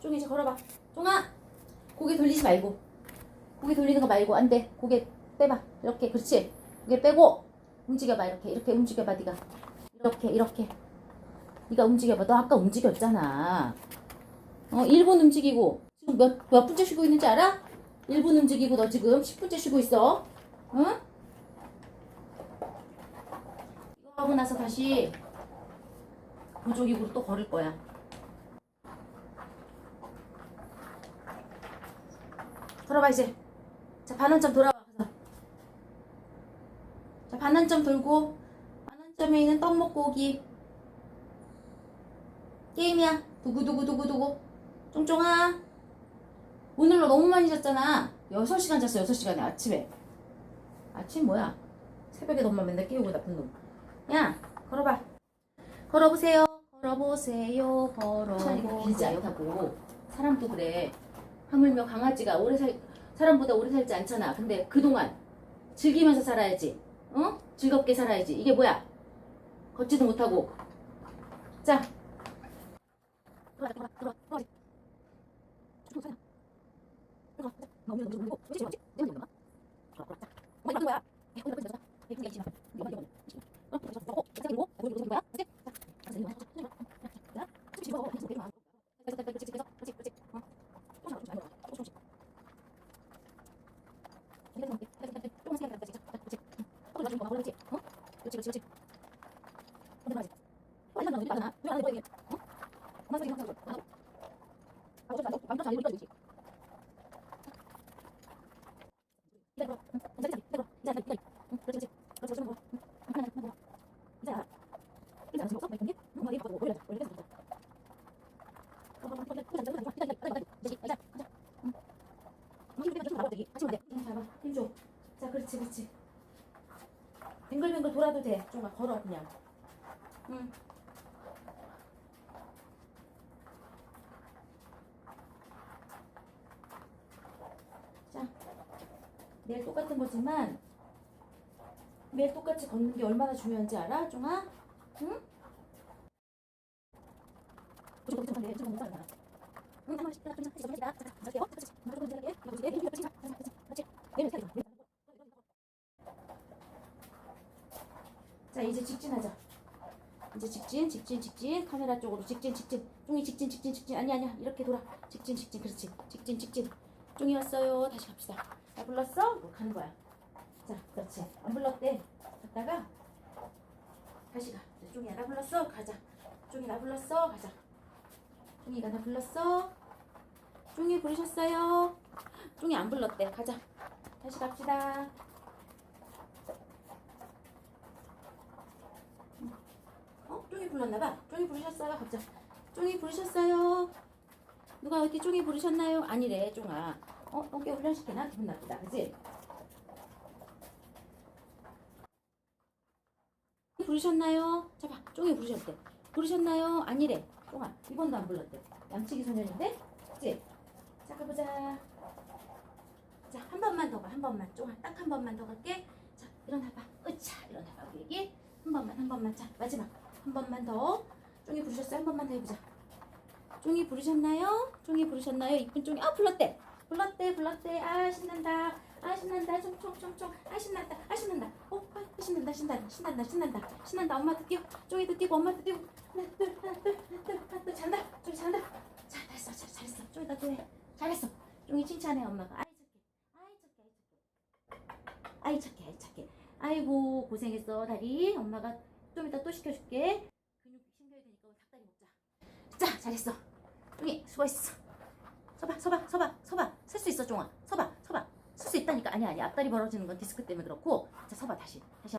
쫑이 이제 걸어봐. 쫑아! 고개 돌리지 말고. 고개 돌리는 거 말고. 안 돼. 고개 빼봐. 이렇게. 그렇지. 고개 빼고. 움직여봐. 이렇게. 이렇게 움직여봐. 네가 이렇게. 이렇게. 네가 움직여봐. 너 아까 움직였잖아. 어, 1분 움직이고. 지금 몇, 몇 분째 쉬고 있는지 알아? 1분 움직이고 너 지금 10분째 쉬고 있어. 응? 이거 하고 나서 다시 보조기구로 또 걸을 거야. 돌아봐 이제. 자 반환점 돌아와. 가서. 자 반환점 돌고 반환점에 있는 떡 먹고 오기. 게임이야. 두구두구두구두구. 쫑쫑아. 오늘로 너무 많이 잤잖아. 6시간 잤어 6시간에 아침에. 아침 뭐야? 새벽에 엄마 맨날 깨우고 나쁜 놈. 야 걸어봐. 걸어보세요. 걸어보세요. 걸어보세요. 길지 않다고. 사람도 그래. 하물며 강아지가 오래 살 사람보다 오래 살지 않잖아. 근데 그동안 즐기면서 살아야지. 어? 즐겁게 살아야지. 이게 뭐야? 걷지도 못하고. 자. 그렇지 그렇지 그렇지 완전 나오는 거잖아 우리 안에 뭐 이게 어? 빨리 하고 하고 아 어쩌지 말고 그렇지, 그렇지. 뱅글뱅글 돌아도 돼. 좀가 걸어 그냥. 응. 자, 매일 똑같은 거지만 매일 똑같이 걷는 게 얼마나 중요한지 알아, 종아? 응? 응, 직진, 직진, 직진, 카메라 쪽으로 직진, 직진, 종이 직진, 직진, 직진, 아니 아니야, 이렇게 돌아, 직진, 직진, 그렇지, 직진, 직진. 종이 왔어요. 다시 갑시다. 나 불렀어? 뭐 가는 거야. 자, 그렇지. 안 불렀대. 갔다가 다시 가. 종이야, 나 불렀어? 가자. 종이 나 불렀어? 가자. 종이가 나 불렀어? 종이 부르셨어요? 종이 안 불렀대. 가자. 다시 갑시다. 어? 종이 불렀나봐. 종이 부르셨어요? 가자. 종이 부르셨어요? 누가 어디 종이 부르셨나요? 아니래, 종아. 어? 똥개 훈련시키나? 기분 나쁘다. 그지? 부르셨나요? 자, 봐. 종이 부르셨대. 부르셨나요? 아니래. 종아. 이번도 안 불렀대. 양치기 소년인데? 그지? 자, 가보자. 자, 한 번만 더 가. 한 번만. 종아, 딱 한 번만 더 갈게. 자, 일어나봐. 으차. 일어나봐. 우리 애기. 한 번만, 한 번만. 자, 마지막. 한 번만 더. 종이 부르셨어요? 한 번만 더 해보자. 종이 부르셨나요? 종이 부르셨나요? 이쁜 종이. 아, 불렀대. 불렀대 불렀대. 아 신난다. 아 신난다. 총총총총. 아 신난다. 아 신난다. 어 아, 신난다. 신난다. 신난다. 신난다. 신난다. 엄마도 뛰어. 종이도 뛰고 엄마도 뛰고. 하나 둘 하나 둘 하나 둘 하나 둘. 잘한다. 종이 잘한다. 자 잘했어. 잘, 잘했어. 종이 나도 해. 잘했어. 종이 칭찬해 엄마가. 아이 착해. 아이 착해. 아이 착해. 아이 착해. 아이고 고생했어 다리. 엄마가 좀 이따 또 시켜줄게. 근육 신겨야 되니까 오늘 닭다리 먹자. 자 잘했어. 종이 수고했어. 서봐 서봐 서봐 서봐. 설 수 있어 종아. 서봐 서봐. 쓸수 있다니까. 아니 아니 앞다리 벌어지는 건 디스크 때문에 그렇고. 자 서봐 다시. 다시